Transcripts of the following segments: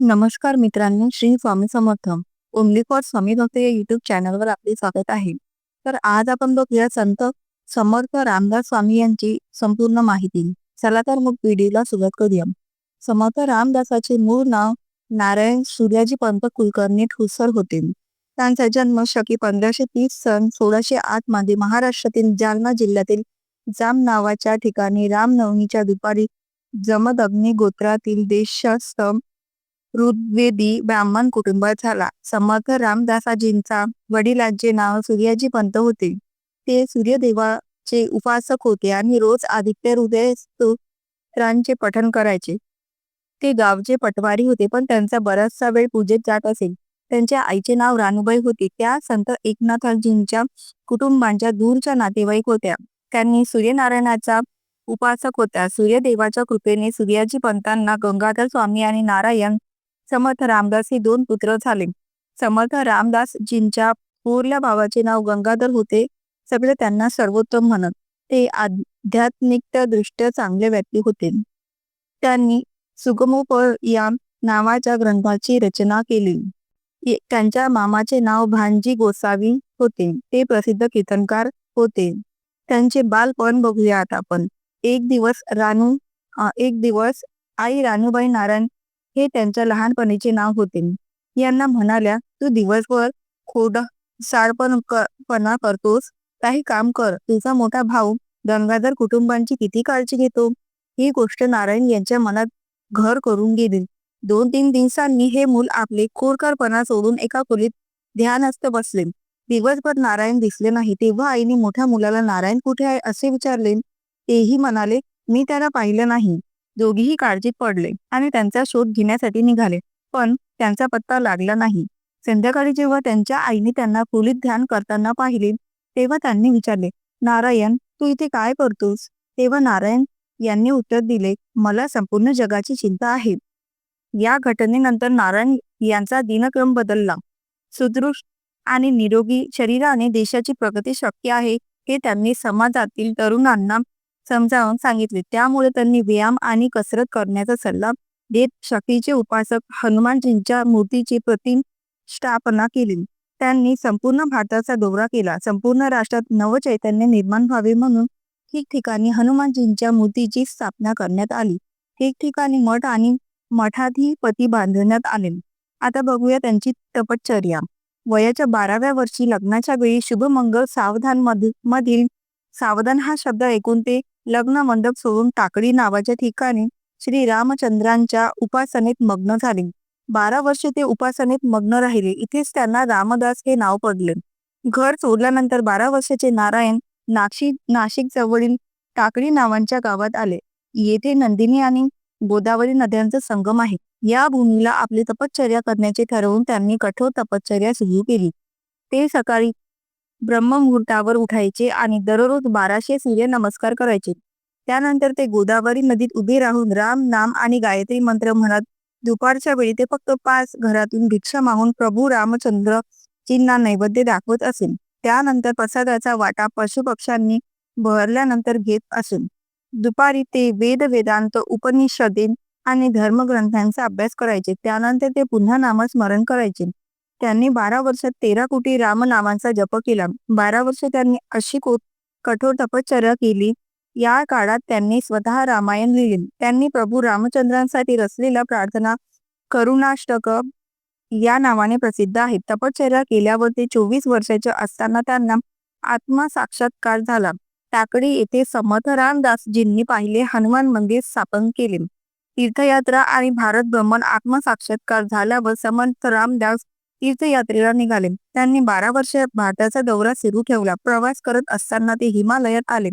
नमस्कार मित्रांनो श्री स्वामी समर्थ ओमली फॉर स्वामी भक्त या युट्यूब चॅनलवर आपले स्वागत आहे. तर आज आपण बघूया संत समर्थ रामदास स्वामी यांची संपूर्ण माहिती. चला तर मग व्हिडिओला सुरुवात करूया. समर्थ रामदासाचे मूळ नाव नारायण सूर्याजी पंत कुलकर्णी ठुसर होते. त्यांचा जन्म शकी पंधराशे तीस सन सोळाशे आठमध्ये महाराष्ट्रातील जालना जिल्ह्यातील जाम नावाच्या ठिकाणी रामनवमीच्या दुपारी जमदग्नी गोत्रातील देशस्तंभ ऋग्वेदी ब्राह्मण कुटुंबात झाला. समर्थ रामदासाजींचा वडिलांचे नाव सूर्याजी पंत होते. ते सूर्यदेवाचे उपासक होते आणि रोज आदित्य हृदय स्तोत्रांचे पठण करायचे. ते गावचे पटवारी होते पण त्यांचा बराचसा वेळ पूजेत जात असेल त्यांच्या आईचे नाव रानूबाई होते. त्या संत एकनाथजींच्या कुटुंबांच्या दूरच्या नातेवाईक होत्या. त्यांनी सूर्यनारायणाचा उपासक होत्या सूर्यदेवाच्या कृपेने सूर्याजी पंतांना गंगाधर स्वामी आणि नारायण समर्थ रामदास हे दोन पुत्र झाले. समर्थ रामदास जींच्या थोरल्या भावाचे नाव गंगाधर होते. सगळे त्यांना सर्वोत्तम म्हणत. ते आध्यात्मिक दृष्ट्या चांगले व्यक्ती होते. त्यांनी सुगमोपयाम नावाच्या ग्रंथाची रचना केली. त्यांच्या मामाचे नाव भानजी गोसावी होते. ते प्रसिद्ध कीर्तनकार होते. त्यांचे बालपण बघूया आता आपण. एक दिवस रानू एक दिवस आई रानूबाई नारायण हे त्यांच्या लहानपणीचे नाव होते. यांना म्हणाल्या तू दिवसभर खोड साडपण पणा करतोस. काही काम कर. तुझा मोठा भाऊ गंगाधर कुटुंबांची किती काळजी घेतो? ही गोष्ट नारायण यांच्या मनात घर करून गेली. दोन तीन दिवसांनी हे मूल आपले खोडकरपणा सोडून एका खोलीत ध्यानस्थ बसले. दिवसभर नारायण दिसले नाही. तेव्हा आईने मोठ्या मुलाला नारायण कुठे आहे? असे विचारले. तेही म्हणाले मी त्याला पाहिलं नाही. दोघीही काळजीत पडले आणि त्यांचा शोध घेण्यासाठी निघाले. पण त्यांचा पत्ता लागला नाही. संध्याकाळी जेव्हा त्यांच्या आईने त्यांना खोलीत ध्यान करताना पाहिले तेव्हा त्यांनी विचारले नारायण तू इथे काय करतोस? तेव्हा नारायण यांनी उत्तर दिले मला संपूर्ण जगाची चिंता आहे. या घटनेनंतर नारायण यांचा दिनक्रम बदलला. सुदृश आणि निरोगी शरीराने देशाची प्रगती शक्य आहे हे त्यांनी समाजातील तरुणांना समजावून सांगितले. त्यामुळे त्यांनी व्यायाम आणि कसरत करण्याचा सल्ला देत शक्तीचे उपासक हनुमानजींच्या मूर्तीची प्रतिष्ठापना केली. त्यांनी संपूर्ण भारताचा दौरा केला. संपूर्ण राष्ट्रात नवचैतन्य निर्माण व्हावे म्हणून ठिकठिकाणी हनुमानजींच्या मूर्तीची स्थापना करण्यात आली. ठिकठिकाणी मठ आणि मठाधिपती बांधण्यात आले. आता बघूया त्यांची तपश्चर्या. वयाच्या बाराव्या वर्षी लग्नाच्या वेळी शुभमंगल सावधान मधील सावधान हा शब्द ऐकून ते लग्न मंडप सोडून टाकडी नावाच्या ठिकाणी श्री रामचंद्रांच्या उपासनेत मग्न झाले. बारा वर्ष ते उपासनेत मग्न राहिले. इथेच त्यांना रामदास हे नाव पडले. घर सोडल्यानंतर बारा वर्षाचे नारायण नाशिक नाशिक जवळील टाकडी नावांच्या गावात आले. येथे नंदिनी आणि गोदावरी नद्यांचा संगम आहे. या भूमीला आपली तपश्चर्या करण्याचे ठरवून त्यांनी कठोर तपश्चर्या सुरू केली. ते सकाळी ब्रह्ममुहूर्तावर उठायचे आणि दररोज बाराशे सूर्य नमस्कार करायचे. त्यानंतर ते गोदावरी नदीत उभे राहून राम नाम आणि गायत्री मंत्र म्हणत दुपारच्या वेळी ते फक्त पाच घरातून भिक्षा मागून प्रभू रामचंद्र जींना नैवेद्य दाखवत असेल त्यानंतर प्रसादाचा वाटा पशुपक्ष्यांनी भरल्यानंतर घेत असून दुपारी ते वेद वेदांत उपनिषदे आणि धर्मग्रंथांचा अभ्यास करायचे. त्यानंतर ते पुन्हा नामस्मरण करायचे. त्यांनी बारा वर्षात तेरा कोटी राम नामांचा जप केला. बारा वर्ष त्यांनी अशी कठोर तपश्चर्या केली. या काळात त्यांनी स्वतः रामायण लिहिले. त्यांनी प्रभू रामचंद्रांसाठी रचलेला प्रार्थना करुणाष्टक या नावाने प्रसिद्ध आहे. तपश्चर्या केल्यावर ते चोवीस वर्षाचे असताना त्यांना आत्मसाक्षात्कार झाला. टाकडी येथे समर्थ रामदासजींनी पाहिले हनुमान मंदिर स्थापन केले. तीर्थयात्रा आणि भारत भ्रमण आत्मसाक्षात्कार झाल्यावर समर्थ रामदास तीर्थयात्रेला निघाले. त्यांनी बारा वर्ष भारताचा दौरा सुरू ठेवला. प्रवास करत असताना ते हिमालयात आले.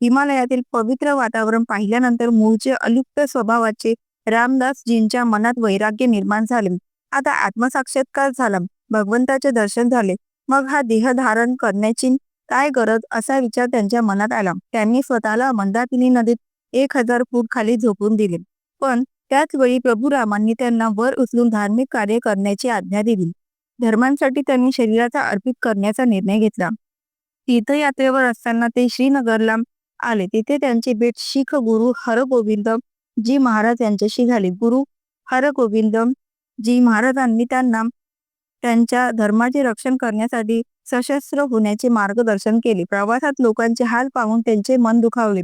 हिमालयातील पवित्र वातावरण पाहिल्यानंतर मूळचे अलिप्त स्वभावाचे रामदासजींच्या मनात वैराग्य निर्माण झाले. आता आत्मसाक्षात्कार झाला. भगवंताचे दर्शन झाले. मग हा देह धारण करण्याची काय गरज असा विचार त्यांच्या मनात आला. त्यांनी स्वतःला मंदाकिनी नदीत एक हजार फूट खाली झोपून दिले. पण त्याच वेळी प्रभू रामांनी त्यांना वर उचलून धार्मिक कार्य करण्याची आज्ञा दिली. धर्मांसाठी त्यांनी शरीराचा अर्पित करण्याचा निर्णय घेतला. तीर्थयात्रेवर असताना ते श्रीनगरला आले. तिथे त्यांचे भेट शीख गुरु हरगोविंद जी महाराज यांच्याशी झाली. गुरु हरगोविंद जी महाराजांनी त्यांना त्यांच्या धर्माचे रक्षण करण्यासाठी सशस्त्र होण्याचे मार्गदर्शन केले. प्रवासात लोकांचे हाल पाहून त्यांचे मन दुखावले.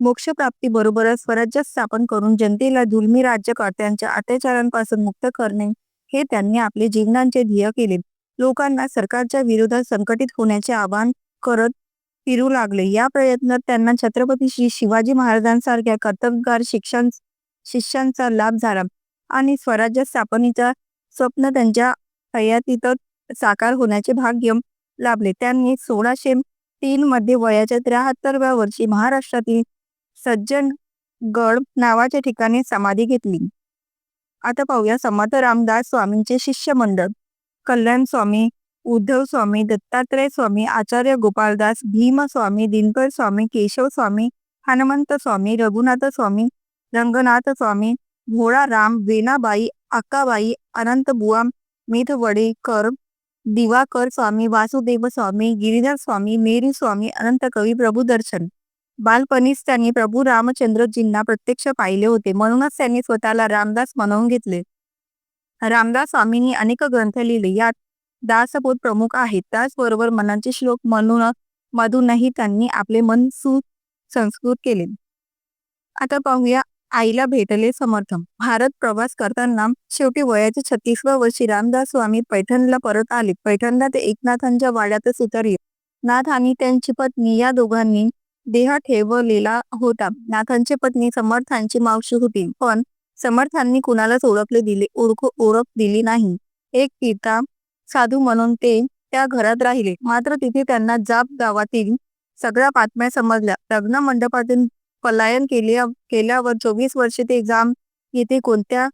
मोक्षप्राप्ती बरोबरच स्वराज्य स्थापन करून जनतेला जुलमी राज्यकर्त्यांच्या अत्याचारांपासून मुक्त करणे हे त्यांनी आपले जीवनांचे ध्येय केले. लोकांना सरकारच्या विरोधात संकटित होण्याचे आवाहन करत फिरू लागले. या प्रयत्नात त्यांना छत्रपती श्री शिवाजी महाराजांसारख्या कर्तबगार शिक्षण शिष्यांचा लाभ झाला आणि स्वराज्य स्थापनेचा स्वप्न त्यांच्या हयातीतच साकार होण्याचे भाग्य लाभले. त्यांनी सोळाशे तीन मध्ये वयाच्या त्र्याहत्तरव्या वर्षी महाराष्ट्रातील सज्जनगड नावाच्या ठिकाणी समाधी घेतली. आता पाहूया समर्थ रामदास स्वामींचे शिष्य मंडळ कल्याण स्वामी उद्धव स्वामी दत्तात्रय स्वामी आचार्य गोपालदास भीम स्वामी दिनकर स्वामी केशव स्वामी हनुमंत स्वामी रघुनाथ स्वामी रंगनाथ स्वामी भोळा राम वेणाबाई अक्काबाई अनंत बुवा मेथवडेकर दिवाकर स्वामी वासुदेव स्वामी गिरिधर स्वामी मेरी स्वामी अनंत कवी प्रभू दर्शन बालपणीच त्यांनी प्रभू रामचंद्रजींना प्रत्यक्ष पाहिले होते. म्हणूनच त्यांनी स्वतःला रामदास म्हणवून घेतले. रामदास स्वामींनी अनेक ग्रंथ लिहिले. यात दासबोध प्रमुख आहेत. त्याचबरोबर मनाचे श्लोक म्हणून मधूनही त्यांनी आपले मन सुसंस्कृत केले. आता पाहूया आईला भेटले समर्थन. भारत प्रवास करताना शेवटी वयाच्या छत्तीसव्या वर्षी रामदास स्वामी पैठणला परत आले. पैठणला ते एकनाथांच्या वाड्यातच उतरले. नाथ आणि त्यांची पत्नी या दोघांनी देह ठेवलेला होता. नाथांची पत्नी समर्थांची मावशी होती. पण समर्थांनी कुणालाच ओळखले दिले ओळख ओळख दिली नाही. एक पिता साधू म्हणून ते त्या घरात राहिले. मात्र तिथे त्यांना जाप गावातील सगळ्या बातम्या समजल्या. लग्न मंडपातून पलायन केल्या केल्यावर चोवीस वर्षे ते जाम येथे कोणत्या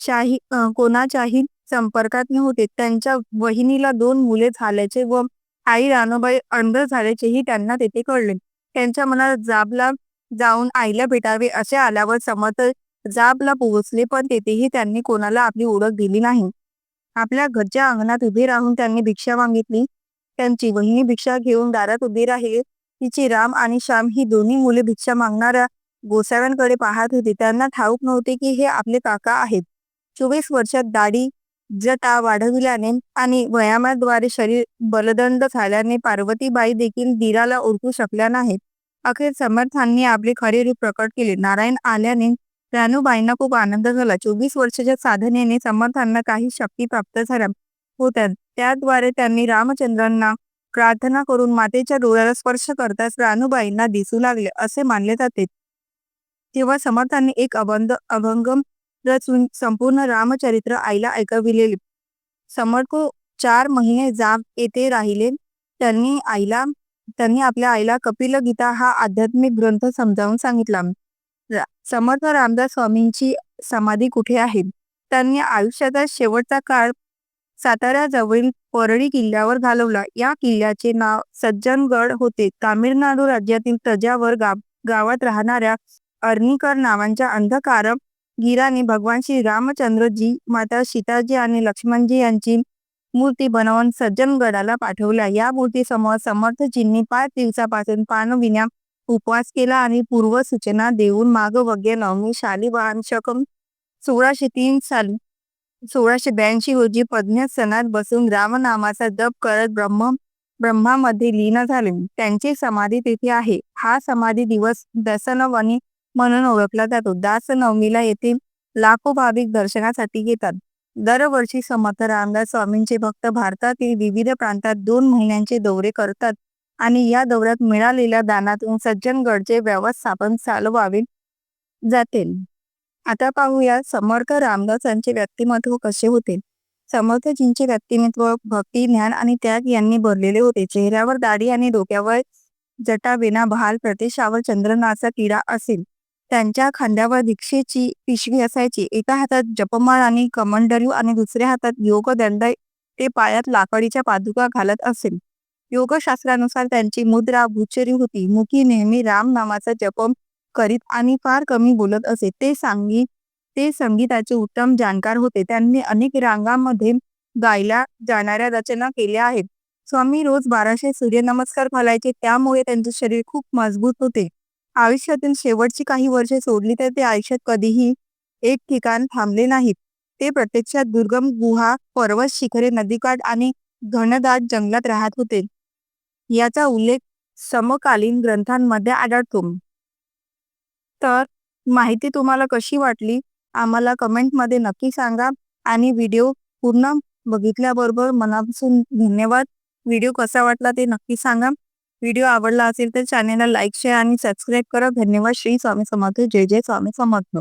शाही कोणाच्याही संपर्कात नव्हते. त्यांच्या वहिनीला दोन मुले झाल्याचे व आई रानोबाई अंध झाल्याचेही त्यांना तेथे कळले. त्यांच्या मनात जाबला जाऊन आईला भेटावे असे आल्यावर समर्थ जाबला पोहोचले पण तेथेही त्यांनी कोणाला आपली ओळख दिली नाही. आपल्या घरच्या अंगणात उभे राहून त्यांनी भिक्षा मागितली. त्यांची वहिनी भिक्षा घेऊन दारात उभी राहिली. तिची राम आणि श्याम ही दोन्ही मुले भिक्षा मागणाऱ्या गोसाव्यांकडे पाहत होती. त्यांना ठाऊक नव्हते की हे आपले काका आहेत. चोवीस वर्षात दाढी जटा वाढविल्याने आणि व्यायामाद्वारे शरीर बलदंड झाल्याने पार्वतीबाई देखील दिराला ओळखू शकल्या नाहीत. अखेर समर्थांनी आपले खरे रूप प्रकट केले. नारायण आल्याने रानूबाईंना खूप आनंद झाला. चोवीस वर्षाच्या साधनेने समर्थांना काही शक्ती प्राप्त झाल्या होत्या. त्याद्वारे त्यांनी रामचंद्रांना प्रार्थना करून मातेच्या डोळ्याला स्पर्श करताच रानूबाईंना दिसू लागले असे मानले जाते. तेव्हा समर्थांनी एक अबंध अभंगम रचून संपूर्ण रामचरित्र आईला ऐकविले समर्थ चार महिने जाग येथे राहिले. त्यांनी आईला त्यांनी आपल्या आईला कपिल गीता हा आध्यात्मिक ग्रंथ समजावून सांगितला. समर्थ रामदास स्वामींची समाधी कुठे आहे? त्यांनी आयुष्याचा शेवटचा काळ साताऱ्याजवळील परळी किल्ल्यावर घालवला. या किल्ल्याचे नाव सज्जनगड होते. तामिळनाडू राज्यातील तजावर गाव गावात राहणाऱ्या अर्निकर नावांच्या अंधकार गिराने भगवान श्री रामचंद्रजी माता सीताजी आणि लक्ष्मणजी यांची मूर्ती बनवून सज्जनगडाला पाठवल्या या मूर्तीसमोर समर्थजींनी पाच दिवसापासून पानविण्या उपवास केला आणि पूर्व सूचना देऊन माग वगे नवमी शालिवाहन शकम सोळाशे तीन साली सोळाशे ब्याऐंशी रोजी पज्ञ सणात बसून रामनामाचा जप करत ब्रह्म ब्रह्मामध्ये लीन झाले. त्यांची समाधी तिथे आहे. हा समाधी दिवस दसनवनी म्हणून ओळखला जातो. दास नवमीला येथे लाखो भाविक दर्शनासाठी येतात. दरवर्षी समर्थ रामदास स्वामींचे भक्त भारतातील विविध प्रांतात दोन महिन्यांचे दौरे करतात आणि या दौऱ्यात मिळालेल्या दानातून सज्जनगडचे व्यवस्थापन चालवावे जाते. आता पाहूया समर्थ रामदासांचे व्यक्तिमत्व कसे होते. समर्थजींचे व्यक्तिमत्व भक्ती ज्ञान आणि त्याग यांनी भरलेले होते. चेहऱ्यावर दाढी आणि डोक्यावर जटा विना प्रदेशावर चंद्रनाचा किडा असेल. त्यांच्या खांद्यावर दीक्षेची पिशवी असायची. एका हातात जपमाळ आणि कमंडरू आणि दुसऱ्या हातात योग दंड ते पायात लाकडीच्या पादुका घालत असेल योगशास्त्रानुसार त्यांची मुद्रा भुचरी होती. मुखी नेहमी राम नामाचा जपम करीत आणि फार कमी बोलत असे. ते सांगी ते संगीताचे उत्तम जाणकार होते. त्यांनी अनेक रांगांमध्ये गायला जाणाऱ्या रचना केल्या आहेत. स्वामी रोज बाराशे सूर्यनमस्कार घालायचे त्यामुळे त्यांचे शरीर खूप मजबूत होते. आयुष्यातील शेवटची काही वर्षे सोडली तर ते आयुष्यात कधीही एक ठिकाण थांबले नाहीत. ते प्रत्यक्षात दुर्गम गुहा पर्वत शिखरे नदीकाठ आणि घनदाट जंगलात राहत होते. याचा उल्लेख समकालीन ग्रंथांमध्ये आढळतो. तर माहिती तुम्हाला कशी वाटली? आम्हाला कमेंटमध्ये नक्की सांगा आणि व्हिडिओ पूर्ण बघितल्याबरोबर मनापासून धन्यवाद. व्हिडिओ कसा वाटला ते नक्की सांगा. व्हिडिओ आवडला असेल तर चॅनेलला लाईक शेअर आणि सबस्क्राईब करा. धन्यवाद. श्री स्वामी समर्थ. जय जय स्वामी समर्थ.